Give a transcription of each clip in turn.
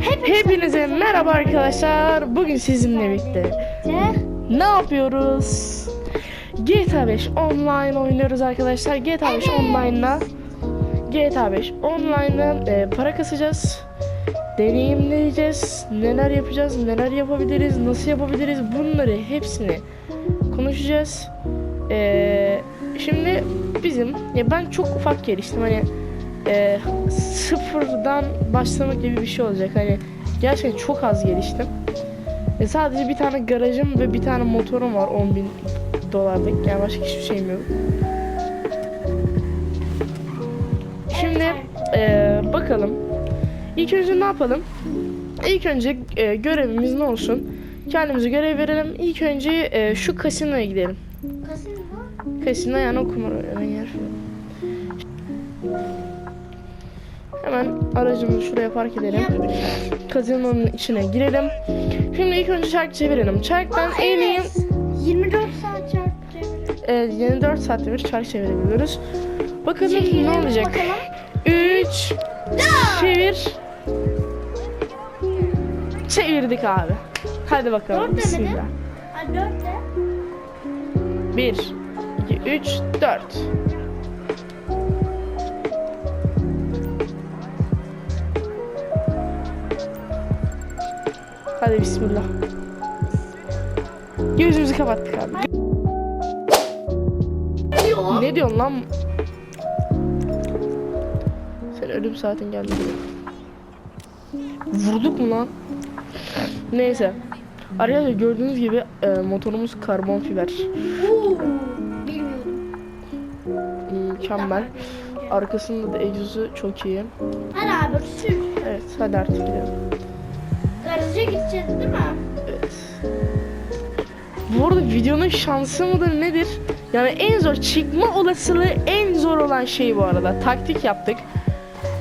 Hepinize merhaba arkadaşlar. Bugün sizinle birlikte ne yapıyoruz? GTA 5 online oynuyoruz arkadaşlar. GTA 5 online'la GTA 5 online'la e, para kasacağız. Deneyimleyeceğiz. Neler yapacağız, neler yapabiliriz, nasıl yapabiliriz bunları hepsini konuşacağız. E, şimdi bizim ya ben çok ufak geliştim hani e, sıfırdan başlamak gibi bir şey olacak. Hani gerçekten çok az geliştim. E, sadece bir tane garajım ve bir tane motorum var 10 bin dolarlık. Yani başka hiçbir şeyim yok. Şimdi e, bakalım. İlk önce ne yapalım? İlk önce e, görevimiz ne olsun? Kendimize görev verelim. İlk önce e, şu kasinoya gidelim. Kasino yani o kumar oynanan yer. Hemen aracımızı şuraya park edelim. Kazinonun içine girelim. Şimdi ilk önce çark çevirelim. Çarktan en iyi 24 saat çarpacak. e, 24 saatte bir çark çevirebiliyoruz. Bakalım ne Çekelim olacak. bakalım. 3 Çevir. Çevirdik abi. Hadi bakalım. Dört demedin. Bismillah. Ha 4 de. 1 2 3 4 Hadi bismillah. Gözümüzü kapattık abi. Yok. Ne diyorsun lan? Sen ölüm saatin geldi. Vurduk mu lan? Neyse. Arkadaşlar gördüğünüz gibi e, motorumuz karbon fiber. Mükemmel. Arkasında da egzozu çok iyi. Hadi abi sür. Evet hadi artık gidelim. Garaja gideceğiz değil mi? Evet. Bu arada videonun şansı mıdır nedir? Yani en zor çıkma olasılığı en zor olan şey bu arada. Taktik yaptık.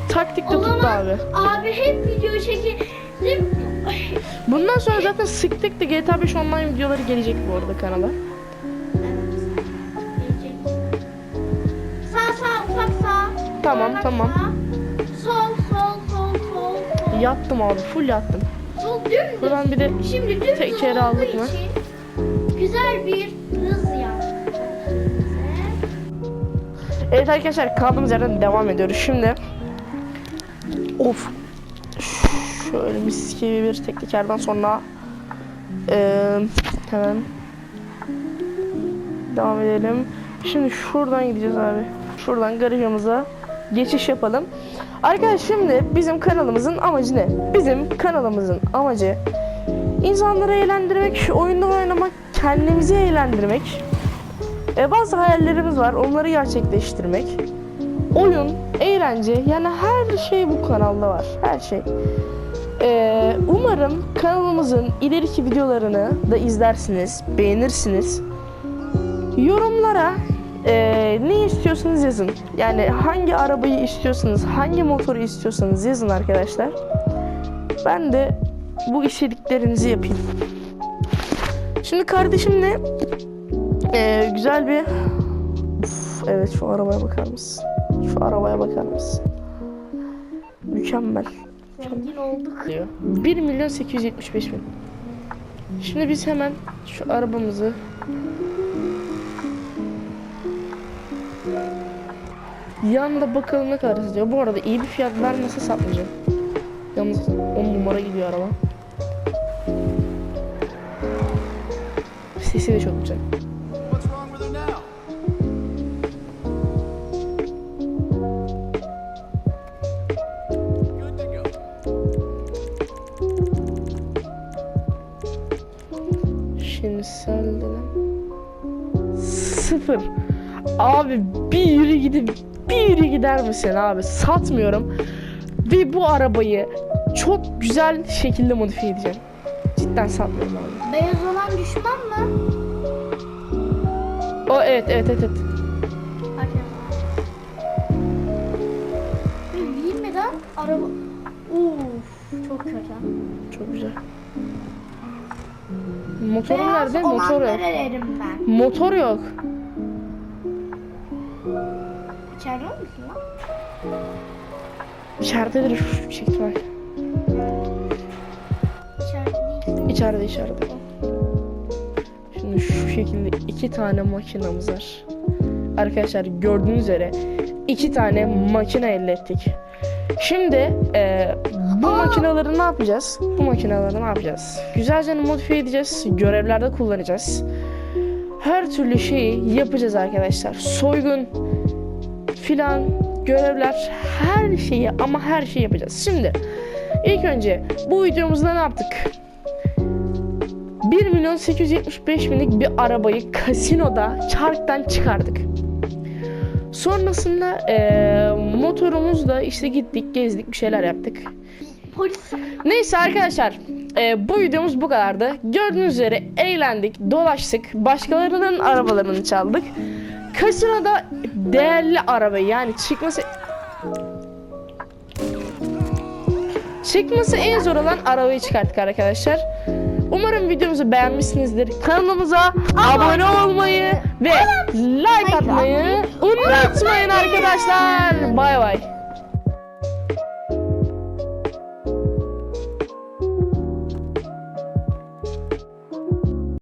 Taktik de tuttu abi. Abi hep video çekelim. Bundan sonra zaten sıktık da GTA 5 online videoları gelecek bu arada kanala. Sağ sağ ufak sağ. Tamam, Ufak tamam. sağ. Sol sol sol sol sol. Yattım abi full yattım. Dümdüz. Buradan bir de Şimdi dümdüz tekeri olduğu aldık mı? Güzel bir hız yap. Evet arkadaşlar kaldığımız yerden devam ediyoruz. Şimdi of şöyle mis gibi bir teknikerden sonra eee, hemen devam edelim. Şimdi şuradan gideceğiz abi. Şuradan garajımıza geçiş yapalım. Arkadaşlar şimdi bizim kanalımızın amacı ne? Bizim kanalımızın amacı insanları eğlendirmek, oyunlar oynamak, kendimizi eğlendirmek. E, bazı hayallerimiz var. Onları gerçekleştirmek. Oyun, eğlence yani her şey bu kanalda var. Her şey. E, umarım kanalımızın ileriki videolarını da izlersiniz, beğenirsiniz. Yorumlara e, ne istiyorsanız yazın. Yani hangi arabayı istiyorsanız, hangi motoru istiyorsanız yazın arkadaşlar. Ben de bu istediklerinizi yapayım. Şimdi kardeşimle ee, güzel bir Uf, evet şu arabaya bakar mısın? Şu arabaya bakar mısın? Mükemmel. Zengin olduk. Diyor. 1 milyon 875 bin. Şimdi biz hemen şu arabamızı Yanında bakalım ne kadar istiyor. Bu arada iyi bir fiyat vermese satmayacağım. Yalnız 10 numara gidiyor araba. Sesi de çok güzel. What's wrong with her now? Good to go. Şimdi sen de lan. Sıfır. Abi bir yürü gidip bir yürü gider misin abi? Satmıyorum. Ve bu arabayı çok güzel şekilde modifiye edeceğim. Cidden satmıyorum abi. Beyaz olan düşman mı? O evet evet evet. evet. Bilmeden araba... Uf, çok kötü. Çok güzel. Motorum Beyaz nerede? Motor yok. Motor yok. İçeride misin lan? İçeridedir yüksek ihtimal. İçeride içeride. Şimdi şu şekilde iki tane makinamız var. Arkadaşlar gördüğünüz üzere iki tane makine elde ettik. Şimdi e, bu makineleri ne yapacağız? Bu makineleri ne yapacağız? Güzelce modifiye edeceğiz. Görevlerde kullanacağız. Her türlü şeyi yapacağız arkadaşlar. Soygun filan görevler her şeyi ama her şeyi yapacağız. Şimdi ilk önce bu videomuzda ne yaptık? 1 milyon 875 binlik bir arabayı kasinoda çarktan çıkardık. Sonrasında eee motorumuzla işte gittik gezdik bir şeyler yaptık. Polis. Neyse arkadaşlar eee, bu videomuz bu kadardı. Gördüğünüz üzere eğlendik, dolaştık, başkalarının arabalarını çaldık. Kasinoda değerli arabayı yani çıkması çıkması en zor olan arabayı çıkarttık arkadaşlar. Umarım videomuzu beğenmişsinizdir. Kanalımıza abone olmayı ve like atmayı unutmayın arkadaşlar. Bay bay.